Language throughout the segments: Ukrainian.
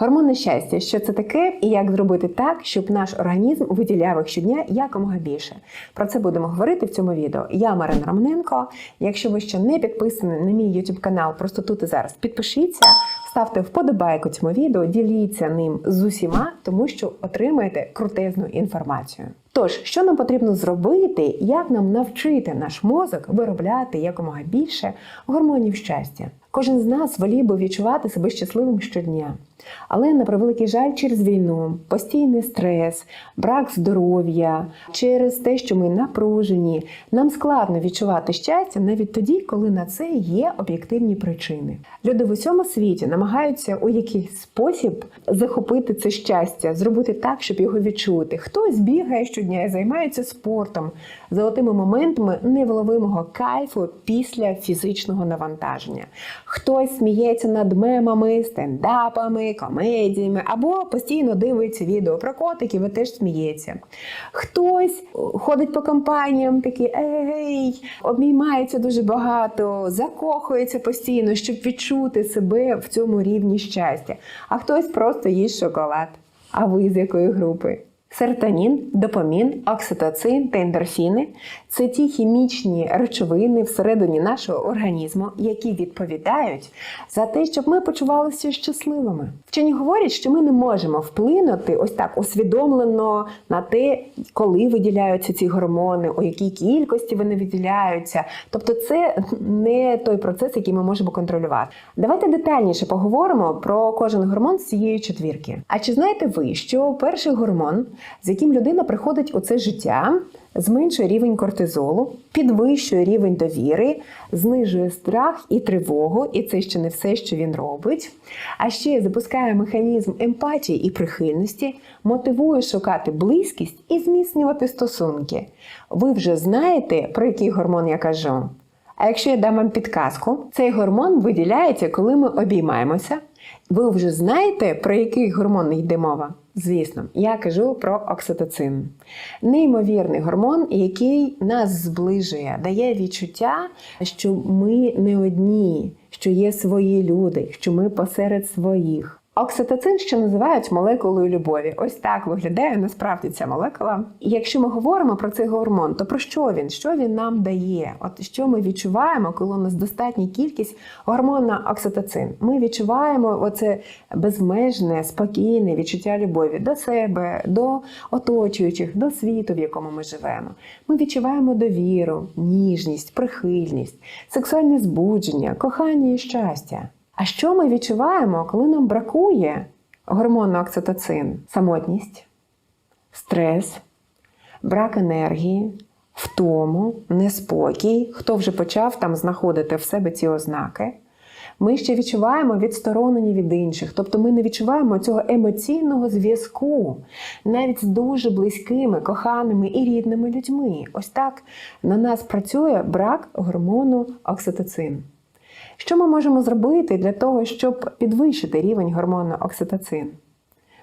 Гормони щастя, що це таке, і як зробити так, щоб наш організм виділяв їх щодня якомога більше. Про це будемо говорити в цьому відео. Я Марина Романенко. Якщо ви ще не підписані на мій YouTube канал, просто тут і зараз підпишіться, ставте вподобайку цьому відео, діліться ним з усіма, тому що отримаєте крутезну інформацію. Тож, що нам потрібно зробити, як нам навчити наш мозок виробляти якомога більше гормонів щастя? Кожен з нас волів би відчувати себе щасливим щодня. Але на превеликий жаль, через війну, постійний стрес, брак здоров'я, через те, що ми напружені, нам складно відчувати щастя навіть тоді, коли на це є об'єктивні причини. Люди в усьому світі намагаються у якийсь спосіб захопити це щастя, зробити так, щоб його відчути. Хтось бігає щодня і займається спортом, золотими моментами невловимого кайфу після фізичного навантаження. Хтось сміється над мемами, стендапами, комедіями, або постійно дивиться відео про котиків і теж сміється. Хтось ходить по компаніям, такий ей, обіймається дуже багато, закохується постійно, щоб відчути себе в цьому рівні щастя. А хтось просто їсть шоколад. А ви з якої групи? Серотонін, допамін, окситоцин та ендорфіни це ті хімічні речовини всередині нашого організму, які відповідають за те, щоб ми почувалися щасливими. Вчені говорять, що ми не можемо вплинути ось так усвідомлено на те, коли виділяються ці гормони, у якій кількості вони виділяються. Тобто, це не той процес, який ми можемо контролювати. Давайте детальніше поговоримо про кожен гормон з цієї четвірки. А чи знаєте ви, що перший гормон, з яким людина приходить у це життя, зменшує рівень кортизолу, підвищує рівень довіри, знижує страх і тривогу, і це ще не все, що він робить. А ще запускає механізм емпатії і прихильності, мотивує шукати близькість і зміцнювати стосунки. Ви вже знаєте, про який гормон я кажу? А якщо я дам вам підказку, цей гормон виділяється, коли ми обіймаємося. Ви вже знаєте, про який гормон йде мова? Звісно, я кажу про окситоцин. Неймовірний гормон, який нас зближує, дає відчуття, що ми не одні, що є свої люди, що ми посеред своїх. Окситоцин ще називають молекулою любові. Ось так виглядає насправді ця молекула. І якщо ми говоримо про цей гормон, то про що він? Що він нам дає? От що ми відчуваємо, коли у нас достатня кількість гормона окситоцин? Ми відчуваємо оце безмежне, спокійне відчуття любові до себе, до оточуючих, до світу, в якому ми живемо. Ми відчуваємо довіру, ніжність, прихильність, сексуальне збудження, кохання і щастя. А що ми відчуваємо, коли нам бракує гормону окситоцин? Самотність, стрес, брак енергії, втому, неспокій. Хто вже почав там знаходити в себе ці ознаки? Ми ще відчуваємо відсторонені від інших, тобто ми не відчуваємо цього емоційного зв'язку навіть з дуже близькими, коханими і рідними людьми. Ось так на нас працює брак гормону окситоцин. Що ми можемо зробити для того, щоб підвищити рівень гормону окситоцин?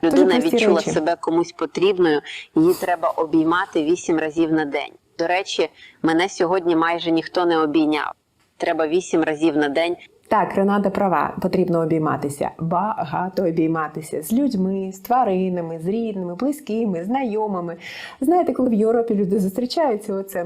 Людина відчула речі. себе комусь потрібною, її треба обіймати вісім разів на день. До речі, мене сьогодні майже ніхто не обійняв. Треба вісім разів на день. Так, Рената права, потрібно обійматися, багато обійматися з людьми, з тваринами, з рідними, близькими, знайомими. Знаєте, коли в Європі люди зустрічаються, оце.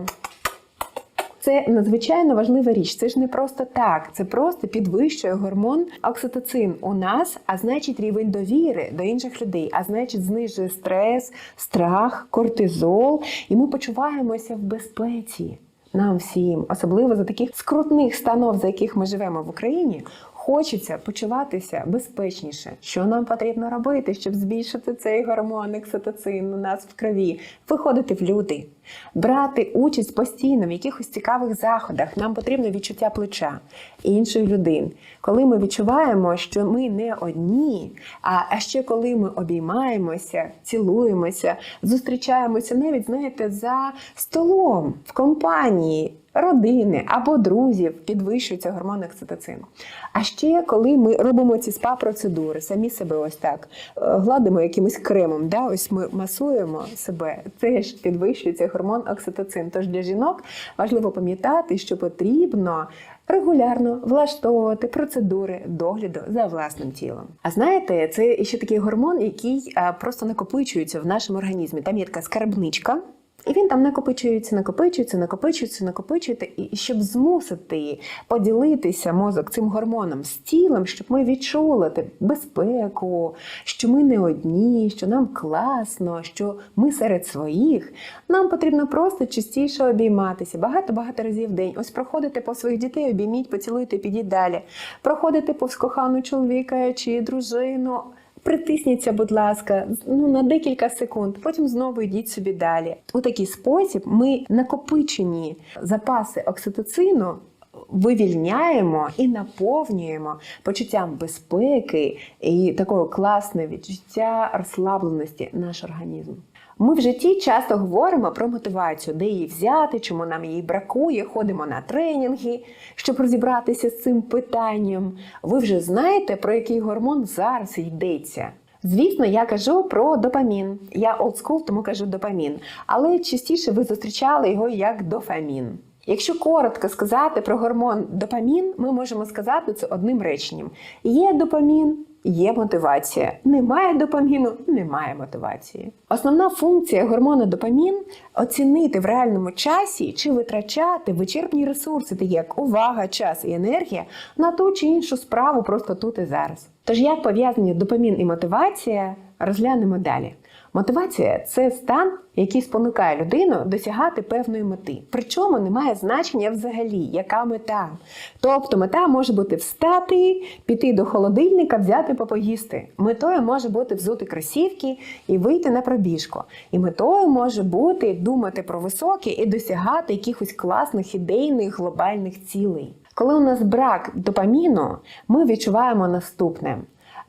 Це надзвичайно важлива річ. Це ж не просто так, це просто підвищує гормон окситоцин у нас, а значить рівень довіри до інших людей, а значить, знижує стрес, страх, кортизол, і ми почуваємося в безпеці. Нам всім, особливо за таких скрутних станов, за яких ми живемо в Україні, хочеться почуватися безпечніше. Що нам потрібно робити, щоб збільшити цей гормон окситоцин у нас в крові? Виходити в люди, брати участь постійно в якихось цікавих заходах. Нам потрібно відчуття плеча іншої людини. Коли ми відчуваємо, що ми не одні, а ще коли ми обіймаємося, цілуємося, зустрічаємося навіть, знаєте, за столом в компанії. Родини або друзів підвищується гормон окситоцину. А ще коли ми робимо ці спа-процедури, самі себе ось так е, гладимо якимось кремом, да, ось ми масуємо себе, теж підвищується гормон окситоцин. Тож для жінок важливо пам'ятати, що потрібно регулярно влаштовувати процедури догляду за власним тілом. А знаєте, це ще такий гормон, який просто накопичується в нашому організмі. Там є така скарбничка. І він там накопичується, накопичується, накопичується, накопичується, і щоб змусити поділитися мозок цим гормоном з тілом, щоб ми відчули безпеку, що ми не одні, що нам класно, що ми серед своїх. Нам потрібно просто частіше обійматися багато-багато разів в день. Ось проходите по своїх дітей, обійміть, поцілуйте, підіть далі. Проходите повз кохану чоловіка чи дружину. Притисніться, будь ласка, ну на декілька секунд, потім знову йдіть собі далі. У такий спосіб ми накопичені запаси окситоцину вивільняємо і наповнюємо почуттям безпеки і такого класне відчуття розслабленості наш організм. Ми в житті часто говоримо про мотивацію, де її взяти, чому нам її бракує, ходимо на тренінги, щоб розібратися з цим питанням. Ви вже знаєте, про який гормон зараз йдеться. Звісно, я кажу про допамін. Я олдскул, тому кажу допамін. Але частіше ви зустрічали його як дофамін. Якщо коротко сказати про гормон допамін, ми можемо сказати це одним реченням: є допамін, є мотивація. Немає допаміну, немає мотивації. Основна функція гормону допамін оцінити в реальному часі чи витрачати вичерпні ресурси, такі як увага, час і енергія, на ту чи іншу справу просто тут і зараз. Тож як пов'язані допамін і мотивація, розглянемо далі. Мотивація це стан, який спонукає людину досягати певної мети. Причому немає значення взагалі, яка мета. Тобто мета може бути встати, піти до холодильника, взяти попоїсти. Метою може бути взути кросівки і вийти на пробіжку. І метою може бути думати про високе і досягати якихось класних ідейних глобальних цілей. Коли у нас брак допаміну, ми відчуваємо наступне.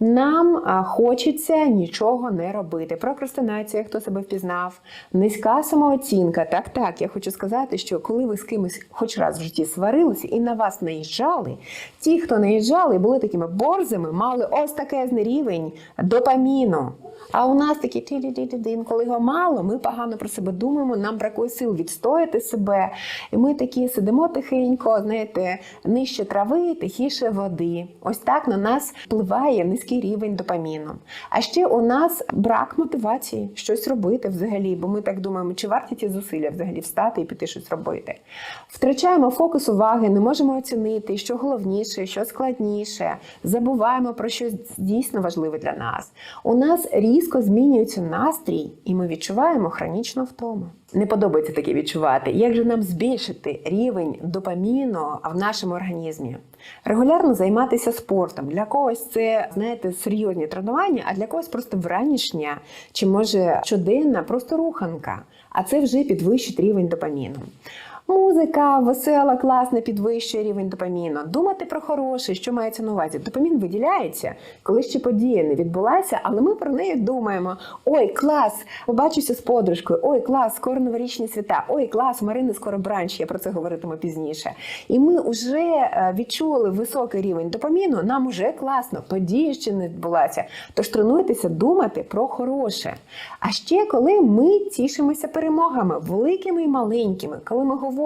Нам хочеться нічого не робити. Прокрастинація, хто себе впізнав, низька самооцінка. Так, так, я хочу сказати, що коли ви з кимось хоч раз в житті сварилися і на вас наїжджали, ті, хто наїжджали, були такими борзими, мали ось такезний рівень допаміну. А у нас такі ті-ді-ді-ді-дин, коли його мало, ми погано про себе думаємо, нам бракує сил відстояти себе. І ми такі сидимо тихенько, знаєте, нижче трави, тихіше води. Ось так на нас впливає низький рівень допаміну. А ще у нас брак мотивації щось робити взагалі, бо ми так думаємо, чи варті ті зусилля взагалі встати і піти щось робити. Втрачаємо фокус уваги, не можемо оцінити, що головніше, що складніше. Забуваємо про щось дійсно важливе для нас. У нас різко змінюється настрій, і ми відчуваємо хронічну втому. Не подобається таке відчувати. Як же нам збільшити рівень допаміну в нашому організмі? Регулярно займатися спортом. Для когось це, знаєте, серйозні тренування, а для когось просто вранішня чи може щоденна просто руханка. А це вже підвищить рівень допаміну. Музика, весела, класна, підвищує рівень допаміну. Думати про хороше, що мається на увазі. Допамін виділяється, коли ще подія не відбулася, але ми про неї думаємо: ой, клас, побачуся з подружкою, ой, клас, скоро новорічні свята, ой, клас, Марини скоро бранч, я про це говоритиму пізніше. І ми вже е, відчули високий рівень допаміну, нам уже класно, подія ще не відбулася. Тож тренуйтеся думати про хороше. А ще коли ми тішимося перемогами, великими і маленькими, коли ми говоримо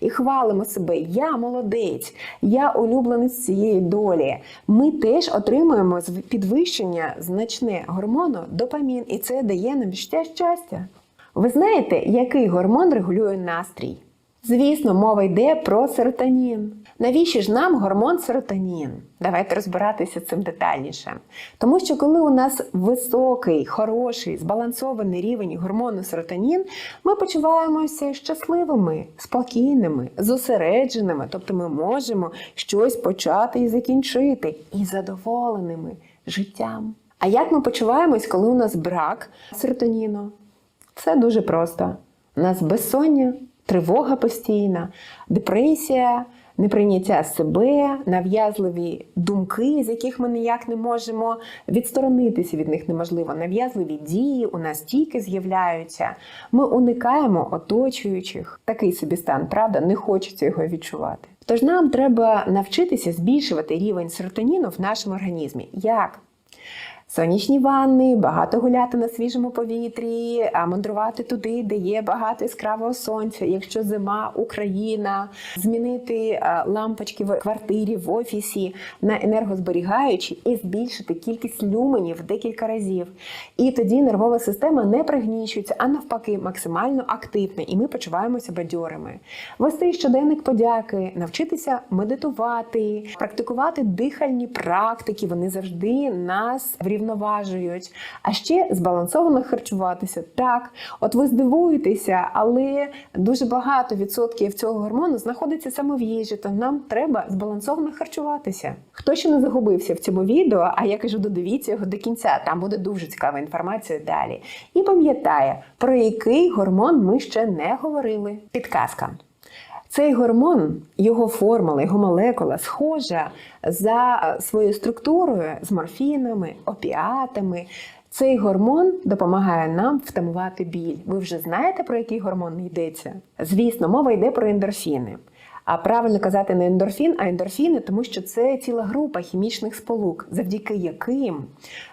і хвалимо себе, я молодець, я улюбленець цієї долі. Ми теж отримуємо підвищення значне гормону допамін, і це дає нам відчуття щастя. Ви знаєте, який гормон регулює настрій? Звісно, мова йде про серотонін. Навіщо ж нам гормон серотонін? Давайте розбиратися цим детальніше. Тому що коли у нас високий, хороший, збалансований рівень гормону серотонін, ми почуваємося щасливими, спокійними, зосередженими, тобто ми можемо щось почати і закінчити, і задоволеними життям. А як ми почуваємось, коли у нас брак серотоніну? Все дуже просто. У нас безсоння, тривога постійна, депресія, неприйняття себе, нав'язливі думки, з яких ми ніяк не можемо відсторонитися від них неможливо. Нав'язливі дії у нас тільки з'являються. Ми уникаємо оточуючих. Такий собі стан, правда, не хочеться його відчувати. Тож нам треба навчитися збільшувати рівень серотоніну в нашому організмі. Як? Сонячні ванни, багато гуляти на свіжому повітрі, мандрувати туди, де є багато яскравого сонця. Якщо зима, Україна, змінити лампочки в квартирі, в офісі на енергозберігаючі і збільшити кількість люменів декілька разів. І тоді нервова система не пригнічується, а навпаки, максимально активна, і ми почуваємося бадьорими. Вести щоденник подяки, навчитися медитувати, практикувати дихальні практики. Вони завжди нас врівноважують. А ще збалансовано харчуватися. Так, от ви здивуєтеся, але дуже багато відсотків цього гормону знаходиться саме в їжі, то нам треба збалансовано харчуватися. Хто ще не загубився в цьому відео, а я кажу, додивіться його до кінця, там буде дуже цікава інформація далі. І пам'ятає, про який гормон ми ще не говорили. Підказка. Цей гормон, його формула, його молекула схожа за своєю структурою з морфінами, опіатами. Цей гормон допомагає нам втамувати біль. Ви вже знаєте, про який гормон йдеться? Звісно, мова йде про ендорфіни. А правильно казати не ендорфін, а ендорфіни, тому що це ціла група хімічних сполук, завдяки яким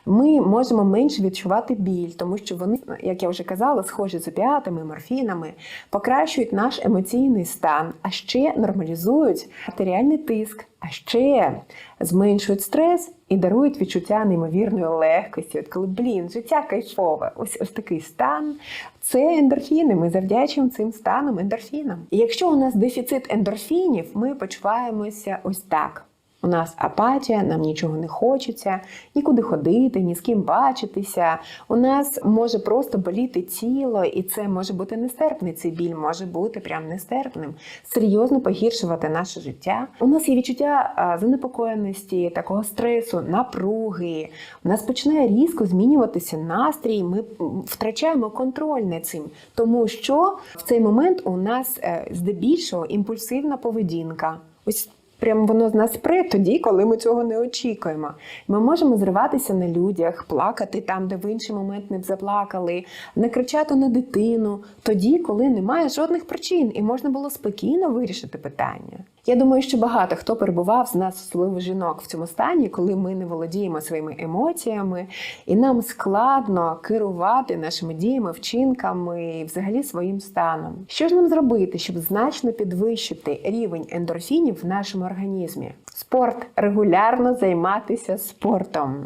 ми можемо менше відчувати біль, тому що вони, як я вже казала, схожі з опіатами, морфінами, покращують наш емоційний стан, а ще нормалізують артеріальний тиск, а ще зменшують стрес і дарують відчуття неймовірної легкості. От коли блін, життя кайфове, ось ось такий стан. Це ендорфіни. Ми завдячуємо цим станом ендорфінам. І якщо у нас дефіцит ендорфінів, ми почуваємося ось так. У нас апатія, нам нічого не хочеться, нікуди ходити, ні з ким бачитися. У нас може просто боліти тіло, і це може бути нестерпний. Цей біль може бути прям нестерпним, серйозно погіршувати наше життя. У нас є відчуття занепокоєності, такого стресу, напруги. У нас починає різко змінюватися настрій. Ми втрачаємо контроль над цим, тому що в цей момент у нас е, здебільшого імпульсивна поведінка. Ось Прямо воно з нас пре тоді, коли ми цього не очікуємо. Ми можемо зриватися на людях, плакати там, де в інший момент не заплакали, не кричати на дитину, тоді, коли немає жодних причин, і можна було спокійно вирішити питання. Я думаю, що багато хто перебував з нас, особливо жінок, в цьому стані, коли ми не володіємо своїми емоціями, і нам складно керувати нашими діями, вчинками взагалі своїм станом. Що ж нам зробити, щоб значно підвищити рівень ендорфінів в нашому організмі? Спорт регулярно займатися спортом.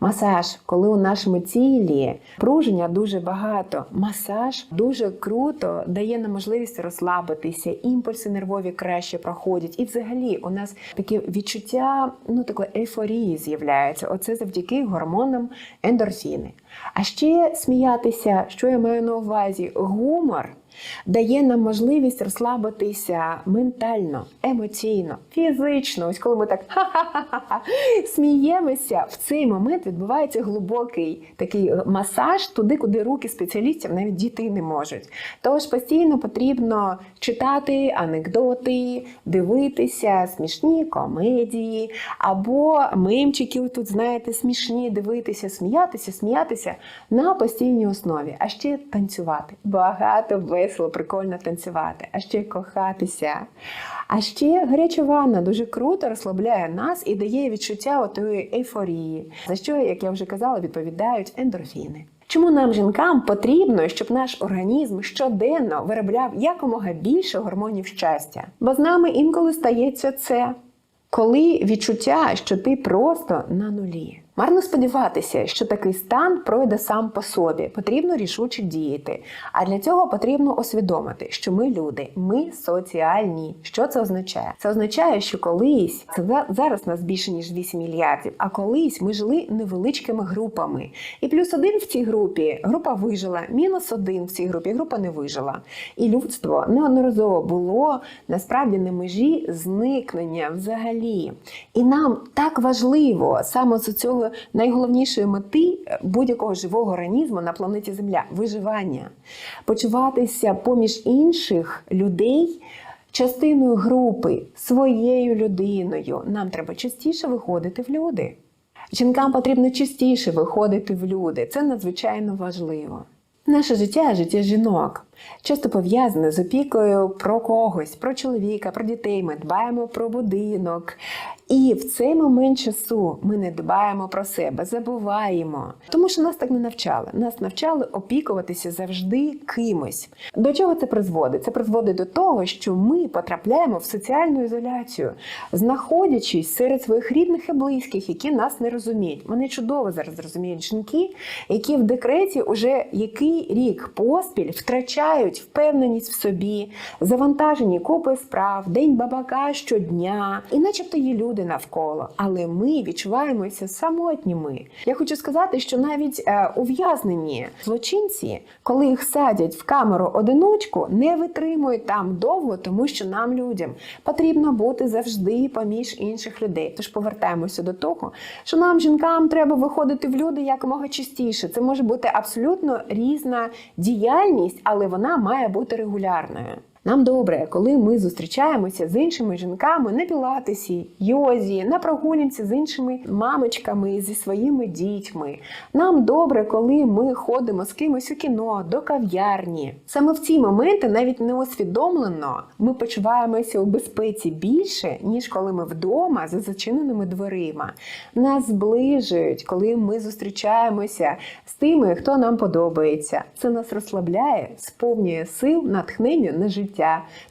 Масаж, коли у нашому тілі пруження дуже багато. Масаж дуже круто дає нам можливість розслабитися, імпульси нервові краще проходять. І взагалі у нас таке відчуття ну, такої ейфорії з'являється. Оце завдяки гормонам ендорфіни. А ще сміятися, що я маю на увазі, гумор. Дає нам можливість розслабитися ментально, емоційно, фізично. Ось коли ми так ха-ха-ха сміємося, в цей момент відбувається глибокий такий масаж туди, куди руки спеціалістів навіть дійти не можуть. Тож постійно потрібно читати анекдоти, дивитися смішні комедії або мемчики тут, знаєте, смішні, дивитися, сміятися, сміятися на постійній основі, а ще танцювати. Багато весело, прикольно танцювати, а ще кохатися. А ще гаряча ванна дуже круто розслабляє нас і дає відчуття отої ейфорії, за що, як я вже казала, відповідають ендорфіни. Чому нам, жінкам, потрібно, щоб наш організм щоденно виробляв якомога більше гормонів щастя? Бо з нами інколи стається це, коли відчуття, що ти просто на нулі. Марно сподіватися, що такий стан пройде сам по собі. Потрібно рішуче діяти. А для цього потрібно усвідомити, що ми люди, ми соціальні. Що це означає? Це означає, що колись це зараз нас більше ніж 8 мільярдів, а колись ми жили невеличкими групами. І плюс один в цій групі група вижила, мінус один в цій групі група не вижила. І людство неодноразово було насправді на межі зникнення взагалі. І нам так важливо саме найголовнішої мети будь-якого живого організму на планеті Земля виживання, почуватися поміж інших людей. Частиною групи, своєю людиною, нам треба частіше виходити в люди. Жінкам потрібно частіше виходити в люди. Це надзвичайно важливо. Наше життя життя жінок. Часто пов'язане з опікою про когось, про чоловіка, про дітей. Ми дбаємо про будинок. І в цей момент часу ми не дбаємо про себе, забуваємо. Тому що нас так не навчали. Нас навчали опікуватися завжди кимось. До чого це призводить? Це призводить до того, що ми потрапляємо в соціальну ізоляцію, знаходячись серед своїх рідних і близьких, які нас не розуміють. Мене чудово зараз розуміють жінки, які в декреті уже який рік поспіль втрачають впевненість в собі, завантажені купи справ, день бабака щодня, і начебто є люди навколо, але ми відчуваємося самотніми. Я хочу сказати, що навіть е, ув'язнені злочинці, коли їх садять в камеру одиночку, не витримують там довго, тому що нам, людям, потрібно бути завжди поміж інших людей. Тож повертаємося до того, що нам, жінкам, треба виходити в люди якомога частіше. Це може бути абсолютно різна діяльність, але вона має бути регулярною. Нам добре, коли ми зустрічаємося з іншими жінками на пілатесі, йозі, на прогулянці з іншими мамочками, зі своїми дітьми. Нам добре, коли ми ходимо з кимось у кіно, до кав'ярні. Саме в ці моменти, навіть неосвідомлено, ми почуваємося у безпеці більше, ніж коли ми вдома за зачиненими дверима. Нас зближують, коли ми зустрічаємося з тими, хто нам подобається. Це нас розслабляє, сповнює сил, натхнення на життя.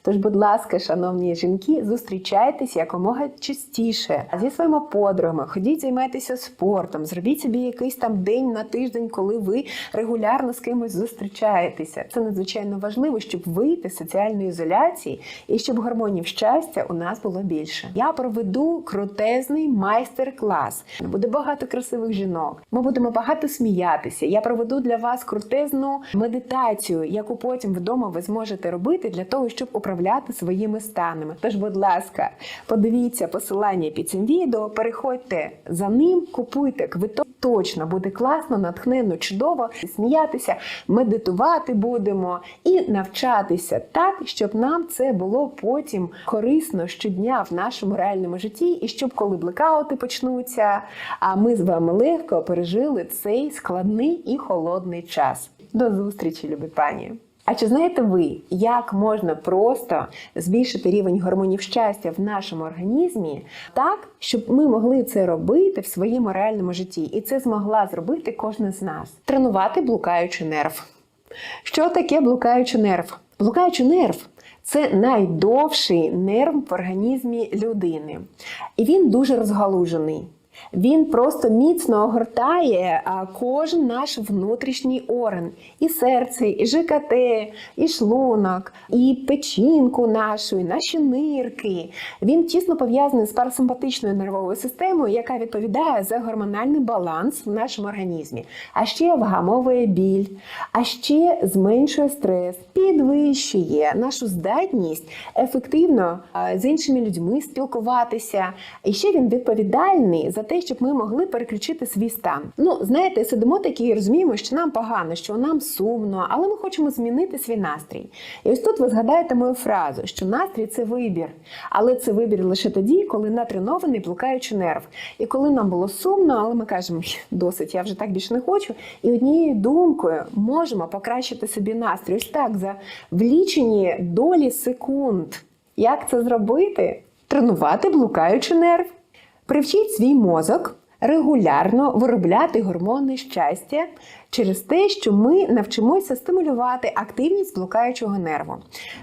Тож, будь ласка, шановні жінки, зустрічайтесь якомога частіше зі своїми подругами, ходіть займайтеся спортом, зробіть собі якийсь там день на тиждень, коли ви регулярно з кимось зустрічаєтеся. Це надзвичайно важливо, щоб вийти з соціальної ізоляції і щоб гормонів щастя у нас було більше. Я проведу крутезний майстер-клас. Буде багато красивих жінок. Ми будемо багато сміятися. Я проведу для вас крутезну медитацію, яку потім вдома ви зможете робити для того, щоб управляти своїми станами. Тож, будь ласка, подивіться посилання під цим відео, переходьте за ним, купуйте квиток. Точно буде класно, натхненно, чудово сміятися, медитувати будемо і навчатися так, щоб нам це було потім корисно щодня в нашому реальному житті, і щоб коли блекаути почнуться, а ми з вами легко пережили цей складний і холодний час. До зустрічі, любі пані! А чи знаєте ви, як можна просто збільшити рівень гормонів щастя в нашому організмі так, щоб ми могли це робити в своєму реальному житті? І це змогла зробити кожна з нас. Тренувати блукаючий нерв. Що таке блукаючий нерв? Блукаючий нерв це найдовший нерв в організмі людини. І він дуже розгалужений. Він просто міцно огортає кожен наш внутрішній орган. І серце, і ЖКТ, і шлунок, і печінку нашу, і наші нирки. Він тісно пов'язаний з парасимпатичною нервовою системою, яка відповідає за гормональний баланс в нашому організмі. А ще вгамовує біль, а ще зменшує стрес, підвищує нашу здатність ефективно з іншими людьми спілкуватися. І ще він відповідальний за те, щоб ми могли переключити свій стан. Ну, знаєте, сидимо такі і розуміємо, що нам погано, що нам сумно, але ми хочемо змінити свій настрій. І ось тут ви згадаєте мою фразу, що настрій це вибір, але це вибір лише тоді, коли натренований блукаючий нерв. І коли нам було сумно, але ми кажемо, досить, я вже так більше не хочу. І однією думкою можемо покращити собі настрій. Ось так за влічені долі секунд. Як це зробити? Тренувати блукаючий нерв. Привчіть свій мозок регулярно виробляти гормони щастя через те, що ми навчимося стимулювати активність блукаючого нерву.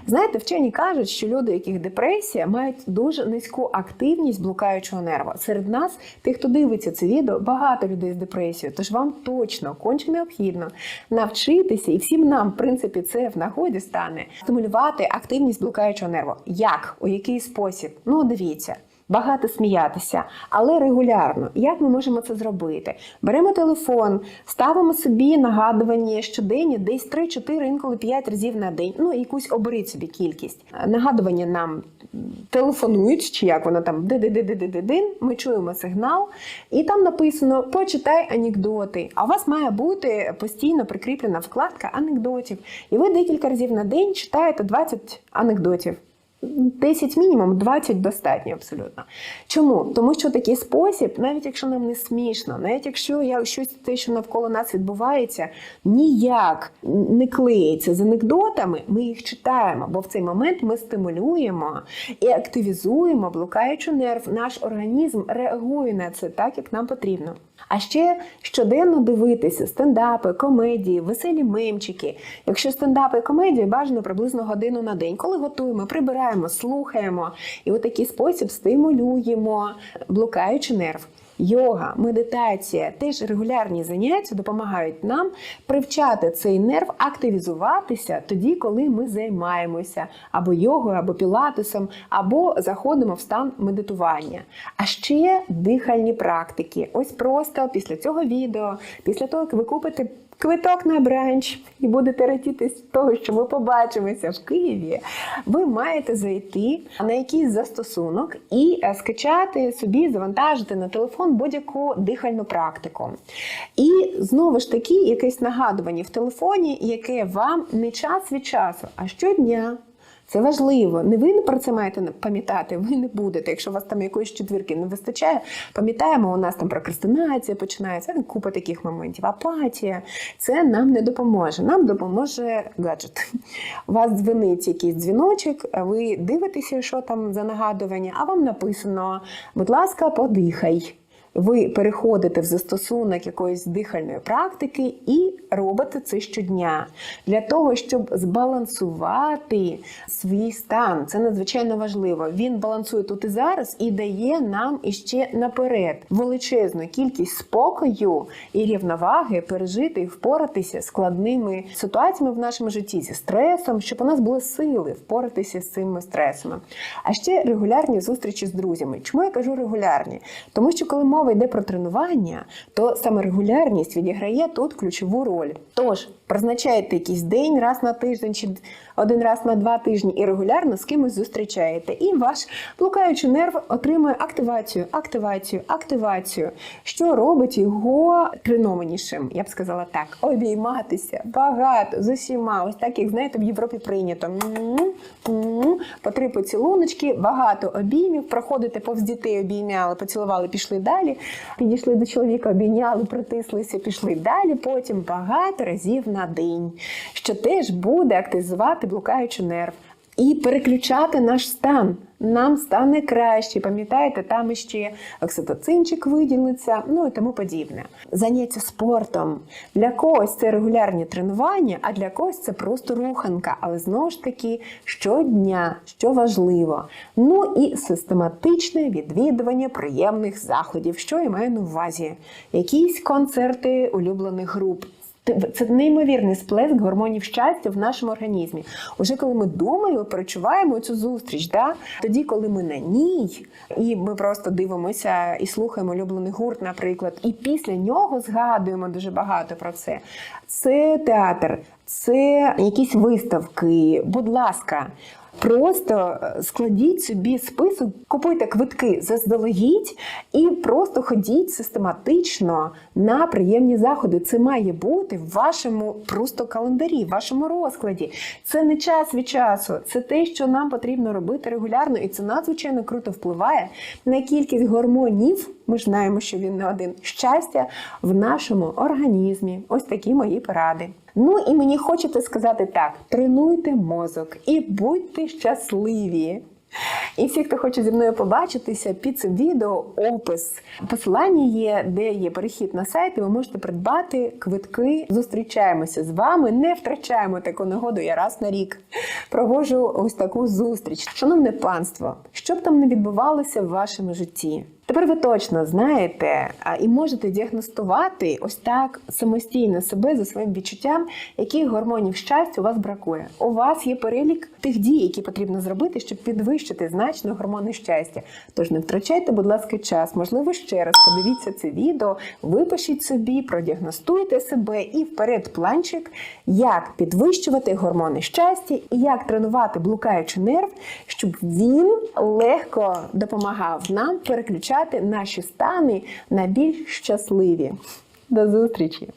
Знаєте, вчені кажуть, що люди, у яких депресія, мають дуже низьку активність блукаючого нерву. Серед нас, тих, хто дивиться це відео, багато людей з депресією. Тож вам точно конче необхідно навчитися, і всім нам, в принципі, це в нагоді стане стимулювати активність блукаючого нерву. Як? У який спосіб? Ну, дивіться. Багато сміятися, але регулярно. Як ми можемо це зробити? Беремо телефон, ставимо собі нагадування щоденні, десь 3-4, інколи 5 разів на день. Ну, якусь оберіть собі кількість. Нагадування нам телефонують, чи як воно там дин Ми чуємо сигнал, і там написано Почитай анекдоти. А у вас має бути постійно прикріплена вкладка анекдотів. І ви декілька разів на день читаєте 20 анекдотів. 10 мінімум, 20 достатньо абсолютно. Чому? Тому що такий спосіб, навіть якщо нам не смішно, навіть якщо я щось те, що навколо нас відбувається, ніяк не клеїться з анекдотами, ми їх читаємо, бо в цей момент ми стимулюємо і активізуємо блукаючий нерв. Наш організм реагує на це так, як нам потрібно. А ще щоденно дивитися стендапи, комедії, веселі мемчики. Якщо стендапи і комедії, бажано приблизно годину на день, коли готуємо, прибираємо, слухаємо. І у такий спосіб стимулюємо блукаючий нерв. Йога, медитація, теж регулярні заняття допомагають нам привчати цей нерв активізуватися тоді, коли ми займаємося або йогою, або пілатесом, або заходимо в стан медитування. А ще дихальні практики. Ось просто після цього відео, після того, як ви купите квиток на бранч і будете радіти того, що ми побачимося в Києві, ви маєте зайти на якийсь застосунок і е, скачати собі, завантажити на телефон будь-яку дихальну практику. І знову ж таки, якесь нагадування в телефоні, яке вам не час від часу, а щодня. Це важливо. Не ви про це маєте пам'ятати, ви не будете. Якщо у вас там якоїсь четвірки не вистачає, пам'ятаємо, у нас там прокрастинація починається, ну, купа таких моментів, апатія. Це нам не допоможе. Нам допоможе гаджет. У вас дзвонить якийсь дзвіночок, ви дивитеся, що там за нагадування, а вам написано: будь ласка, подихай. Ви переходите в застосунок якоїсь дихальної практики і робите це щодня для того, щоб збалансувати свій стан. Це надзвичайно важливо. Він балансує тут і зараз і дає нам іще наперед величезну кількість спокою і рівноваги пережити і впоратися складними ситуаціями в нашому житті зі стресом, щоб у нас були сили впоратися з цими стресами. А ще регулярні зустрічі з друзями. Чому я кажу регулярні? Тому що коли мова йде про тренування, то саме регулярність відіграє тут ключову роль. Тож призначаєте якийсь день раз на тиждень чи один раз на два тижні і регулярно з кимось зустрічаєте. І ваш блукаючий нерв отримує активацію, активацію, активацію, що робить його тренованішим. Я б сказала так: обійматися багато з усіма. Ось так, як знаєте, в Європі прийнято. По три поцілуночки, багато обіймів, проходите повз дітей, обійняли, поцілували, пішли далі. Підійшли до чоловіка, обійняли, притислися, пішли далі. Потім багато разів на день, що теж буде активізувати блукаючий нерв і переключати наш стан. Нам стане краще. Пам'ятаєте, там іще окситоцинчик виділиться, ну і тому подібне. Заняття спортом. Для когось це регулярні тренування, а для когось це просто руханка. Але знову ж таки, щодня, що важливо. Ну і систематичне відвідування приємних заходів, що я маю на увазі. Якісь концерти улюблених груп. Це неймовірний сплеск гормонів щастя в нашому організмі. Уже коли ми думаємо, перечуваємо цю зустріч, да? тоді, коли ми на ній, і ми просто дивимося і слухаємо улюблений гурт, наприклад, і після нього згадуємо дуже багато про це. Це театр, це якісь виставки. Будь ласка. Просто е, складіть собі список, купуйте квитки заздалегідь і просто ходіть систематично на приємні заходи. Це має бути в вашому просто календарі, в вашому розкладі. Це не час від часу, це те, що нам потрібно робити регулярно, і це надзвичайно круто впливає на кількість гормонів. Ми ж знаємо, що він не один щастя в нашому організмі. Ось такі мої поради. Ну і мені хочеться сказати так: тренуйте мозок і будьте щасливі. І всі, хто хоче зі мною побачитися, під цим відео опис. Посилання є, де є перехід на сайт, і ви можете придбати квитки. Зустрічаємося з вами, не втрачаємо таку нагоду. Я раз на рік проводжу ось таку зустріч. Шановне панство, що б там не відбувалося в вашому житті? Тепер ви точно знаєте і можете діагностувати ось так самостійно себе за своїм відчуттям, яких гормонів щастя у вас бракує. У вас є перелік тих дій, які потрібно зробити, щоб підвищити значно гормони щастя. Тож не втрачайте, будь ласка, час. Можливо, ще раз подивіться це відео, випишіть собі, продіагностуйте себе і вперед планчик, як підвищувати гормони щастя і як тренувати блукаючий нерв, щоб він легко допомагав нам переключати наші стани на більш щасливі. До зустрічі!